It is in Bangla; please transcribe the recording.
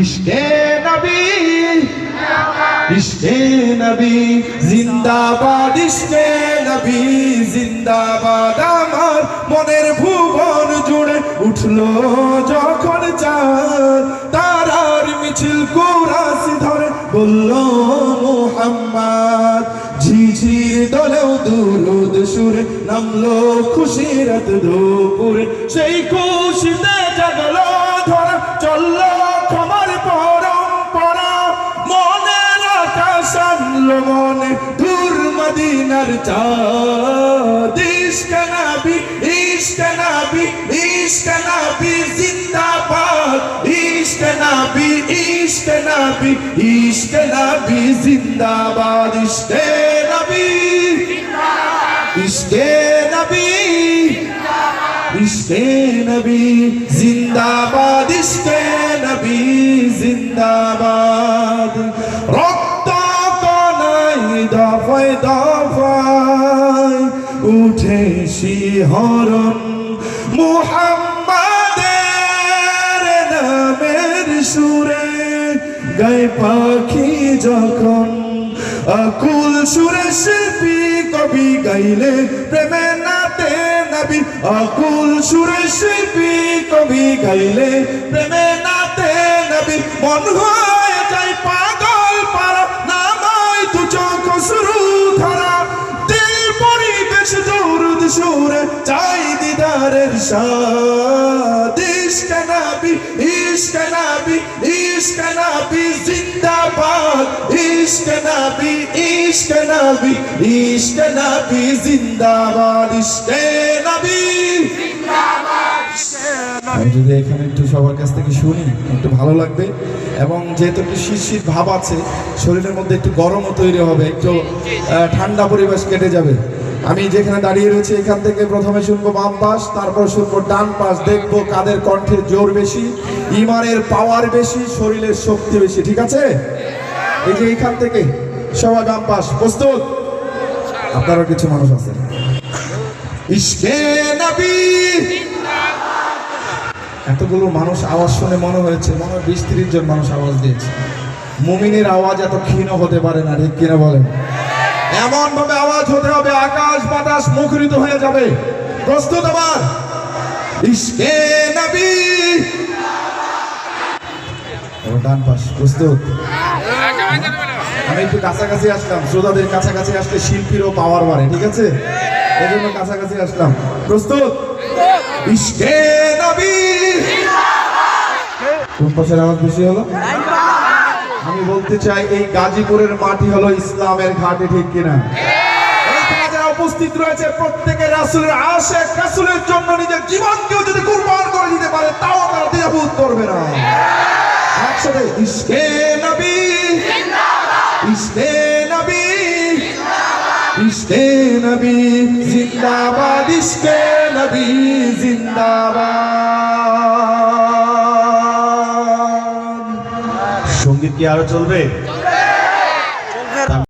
ইশকে নবী ইশকে নবী, জিন্দাবাদ ইশকে নবী, জিন্দাবাদ আমার মনের ভুবন জুড়ে উঠল যখন চাঁদ, তারার মিছিল কুরাস ধরে বলল, মোহাম্মদ। ঝিঝির দলেও দুরুদ সুরে নামলো খুশির দুপুরে। সেই খুশিতে আনলো মনে দূর মদিনার চাঁদ। ইশক নবী ইশক নবী ইশক নবী জিন্দাবাদ। ইশক নবী, ইশক জিন্দাবাদ। ইশকে নবী ইশকে নবী ইশকে নবী জিন্দাবাদ। ইশকে নবী জিন্দাবাদ। দফায় দফায়, উঠে শিহরণ মুহাম্মাদের নামের সুরে গায়ে পাখি যখন। আকুল সুরে শিল্পী কবি গাইলে প্রেমে নাতে নবী। আকুল সুরে শিল্পী কবি গাইলে প্রেমে নাতে নবী। মন হয়ে যায় পাগল দিদারের সাদ ইশক নবী ইশক নবী ইশক নবী, জিন্দাবাদ। ইশক নবী ইশক নবী ইশক নবী, জিন্দাবাদ। ইশক নবী। আমি যদি এখানে একটু সবার কাছ থেকে শুনি, একটু ভালো লাগবে। এবং যেহেতু একটু শীত ভাব আছে শরীরের মধ্যে একটু গরমও তৈরি হবে একটু ঠান্ডা পরিবেশ কেটে যাবে। আমি যেখানে দাঁড়িয়ে রয়েছি এখান থেকে প্রথমে শুনব বাম পাশ তারপর শুনব ডান পাশ দেখব কাদের কণ্ঠে জোর বেশি ইমানের পাওয়ার বেশি শরীরের শক্তি বেশি ঠিক আছে? এই যে এখান থেকে সবাই বাম পাশ প্রস্তুত? আপনারও কিছু মানুষ আছে। ইশকে নবী এতগুলো মানুষ আওয়াজ শুনে মনে হয়েছে, মনে হয় বিশ তিরিশ জন মানুষ আওয়াজ দিয়েছে। মুমিনের আওয়াজ এত ক্ষীণ হতে পারে না, ঠিক কিনা বলেন? এমন ভাবে আওয়াজ হতে হবে, আকাশ বাতাস মুখরিত হয়ে যাবে। প্রস্তুত আবার। ইশকে নবী। ডান পাশ, প্রস্তুত। আমি একটু কাছাকাছি আসলাম, শ্রোতাদের কাছাকাছি আসলে শিল্পীরও পাওয়ার বাড়ে, ঠিক আছে? এই জন্য কাছাকাছি আসলাম। প্রস্তুত। নবী। কোন বেশি হলো? আমি বলতে চাই, এই গাজীপুরের মাটি হলো ইসলামের ঘাটে ঠিক কিনা? উপস্থিত রয়েছে প্রত্যেকের রাসূলের আশেক, রাসূলের জন্য নিজের জীবনকেও যদি কুরবান করে দিতে পারে, তাও তারা দ্বিধাবোধ করবে না। একসাথে, ইশকে নবী। নবী ইশকে নবী জিন্দাবাদ ইস্তে নবী জিন্দাবাদ। সংগীত কি আরও চলবে?